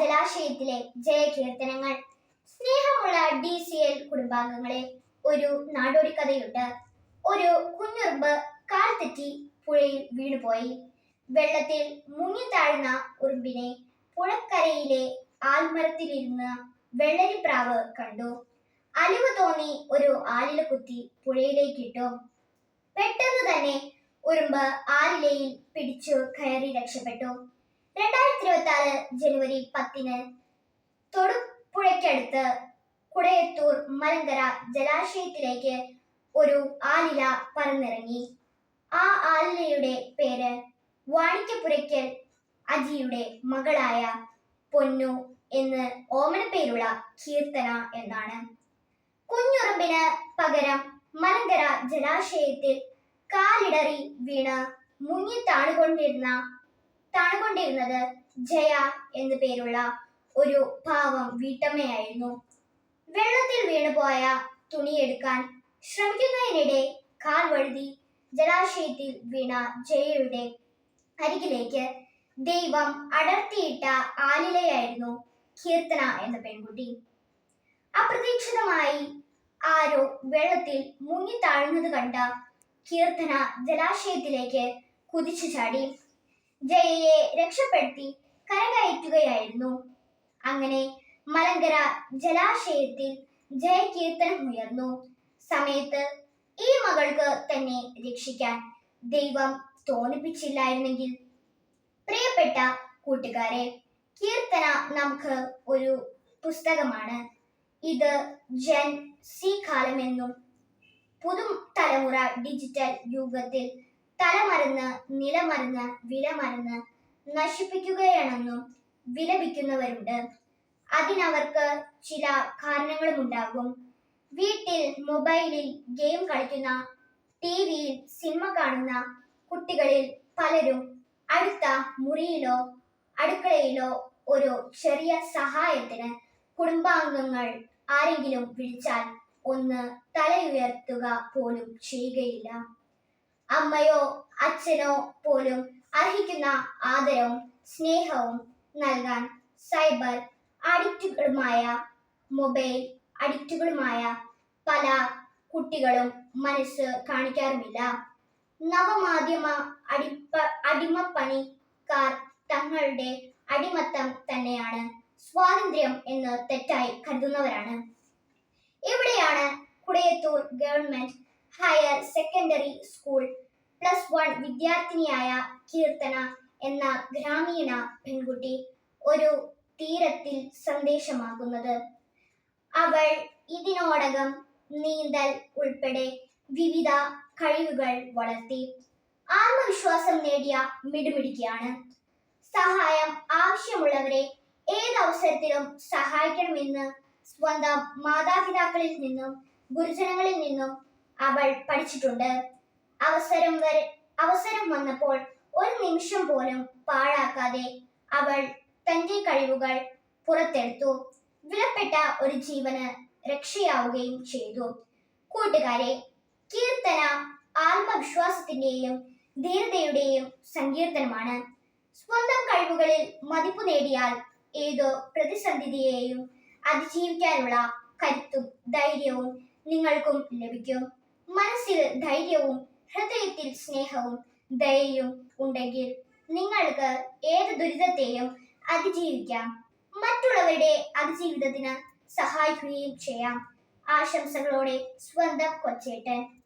ജലാശയത്തിലെ ജയകീർത്തനങ്ങൾ സ്നേഹമുള്ള D C L കുടുംബാംഗങ്ങളെ ഒരു നാടോടി കഥയുണ്ട് ഒരു കുഞ്ഞുറുമ്പ് കാൽ തെറ്റി പുഴയിൽ വീണുപോയി. വെള്ളത്തിൽ മുങ്ങിത്താഴുന്ന ഉറുമ്പിനെ പുഴക്കരയിലെ ആൽമരത്തിലിരുന്ന് വെള്ളരിപ്രാവ് കണ്ടു. അലിവ് തോന്നി ഒരു ആലില കുത്തി പുഴയിലേക്ക് ഇട്ടു പെട്ടെന്ന് തന്നെ ഉറുമ്പ് ആലിലയിൽ പിടിച്ചു കയറി രക്ഷപ്പെട്ടു. രണ്ടായിരത്തി ഇരുപത്തി ആറ് ജനുവരി പത്തിന് തൊടുപുഴയ്ക്കടുത്ത് കുടയത്തൂർ മലങ്കര ജലാശയത്തിലേക്ക് ഒരു ആലില പറന്നിറങ്ങി. ആ ആലിലയുടെ പേര് വാണിക്യപുരയ്ക്കൽ അജിയുടെ മകളായ പൊന്നു എന്ന് ഓമനപ്പേരുള്ള കീർത്തന എന്നാണ്. കുഞ്ഞുറുമ്പിന് പകരം മലങ്കര ജലാശയത്തിൽ കാലിടറി വീണ് മുങ്ങി താണുകൊണ്ടിരുന്ന താണുകൊണ്ടിരുന്നത് ജയ എന്നു പേരുള്ള ഒരു പാവം വീട്ടമ്മയായിരുന്നു. വെള്ളത്തിൽ വീണുപോയ തുണിയെടുക്കാൻ ശ്രമിക്കുന്നതിനിടെ കാൽ വഴുതി ജലാശയത്തിൽ വീണ ജയയുടെ അരികിലേക്ക് ദൈവം അടർത്തിയിട്ട ആലിലയായിരുന്നു കീർത്തന എന്ന പെൺകുട്ടി. അപ്രതീക്ഷിതമായി ആരോ വെള്ളത്തിൽ മുങ്ങി താഴുന്നത് കണ്ട കീർത്തന ജലാശയത്തിലേക്ക് കുതിച്ചു ചാടി ജയയെ രക്ഷപ്പെടുത്തി കരകയറ്റുകയായിരുന്നു. അങ്ങനെ മലങ്കര ജലാശയത്തിൽ ജയകീർത്തനം ഉയർന്നു. സമയത്ത് ഈ മകൾക്ക് തന്നെ രക്ഷിക്കാൻ ദൈവം തോന്നിപ്പിച്ചില്ലായിരുന്നെങ്കിൽ പ്രിയപ്പെട്ട കൂട്ടുകാരെ കീർത്തന നമുക്ക് ഒരു പുസ്തകമാണ്. ഇത് ജൻ സി കാലമെന്നും പുതു തലമുറ ഡിജിറ്റൽ യുഗത്തിൽ തലമറന്ന് നിലമറിഞ്ഞ് വിലമറിഞ്ഞ് നശിപ്പിക്കുകയാണെന്നും വിലപിക്കുന്നവരുണ്ട്. അതിനവർക്ക് ചില കാരണങ്ങളുമുണ്ടാകും. വീട്ടിൽ മൊബൈലിൽ ഗെയിം കളിക്കുന്ന ടി വിയിൽ സിനിമ കാണുന്ന കുട്ടികളിൽ പലരും അടുത്ത മുറിയിലോ അടുക്കളയിലോ ഒരു ചെറിയ സഹായത്തിന് കുടുംബാംഗങ്ങൾ ആരെങ്കിലും വിളിച്ചാൽ ഒന്ന് തലയുയർത്തുക പോലും ചെയ്യുകയില്ല. അമ്മയോ അച്ഛനോ പോലും അർഹിക്കുന്ന ആദരവും സ്നേഹവും നൽകാൻ സൈബർ അഡിക്റ്റുകളുമായ മൊബൈൽ അഡിക്റ്റുകളുമായ പല കുട്ടികളും മനസ്സ് കാണിക്കാറുമില്ല. നവമാധ്യമ അടിപ്പ അടിമപ്പണിക്കാർ തങ്ങളുടെ അടിമത്തം തന്നെയാണ് സ്വാതന്ത്ര്യം എന്ന് തെറ്റായി കരുതുന്നവരാണ്. ഇവിടെയാണ് Kudayathoor government higher secondary school plus one വിദ്യാർത്ഥിനിയായ Keerthana എന്ന ഗ്രാമീണ പെൺകുട്ടി ഒരു തീരത്തിൽ സന്ദേശമാകുന്നത്. അവൾ ഇതിനോടകം നീന്തൽ ഉൾപ്പെടെ വിവിധ കഴിവുകൾ വളർത്തി ആത്മവിശ്വാസം നേടിയ മിടുമിടിക്കുകയാണ് സഹായം ആവശ്യമുള്ളവരെ ഏതവസരത്തിലും സഹായിക്കണമെന്ന് സ്വന്തം മാതാപിതാക്കളിൽ നിന്നും ഗുരുജനങ്ങളിൽ നിന്നും അവൾ പഠിച്ചിട്ടുണ്ട്. അവസരം വരെ അവസരം വന്നപ്പോൾ ഒരു നിമിഷം പോലും പാഴാക്കാതെ അവൾ തന്റെ കഴിവുകൾ പുറത്തെടുത്തു. വിലപ്പെട്ട ഒരു ജീവന് രക്ഷയാവുകയും ചെയ്തു. കൂട്ടുകാരെ കീർത്തന ആത്മവിശ്വാസത്തിന്റെയും ധീരതയുടെയും സങ്കീർത്തനമാണ്. സ്വന്തം കഴിവുകളിൽ മതിപ്പ് നേടിയാൽ ഏതോ പ്രതിസന്ധിയെയും അതിജീവിക്കാനുള്ള കരുത്തും ധൈര്യവും നിങ്ങൾക്കും ലഭിക്കും. മനസ്സിൽ ധൈര്യവും ഹൃദയത്തിൽ സ്നേഹവും ദയയും ഉണ്ടെങ്കിൽ നിങ്ങൾക്ക് ഏത് ദുരിതത്തെയും അതിജീവിക്കാം. മറ്റുള്ളവരുടെ അതിജീവിതത്തിന് സഹായിക്കുകയും ചെയ്യാം. ആശംസകളോടെ സ്വന്തം കൊച്ചേട്ടൻ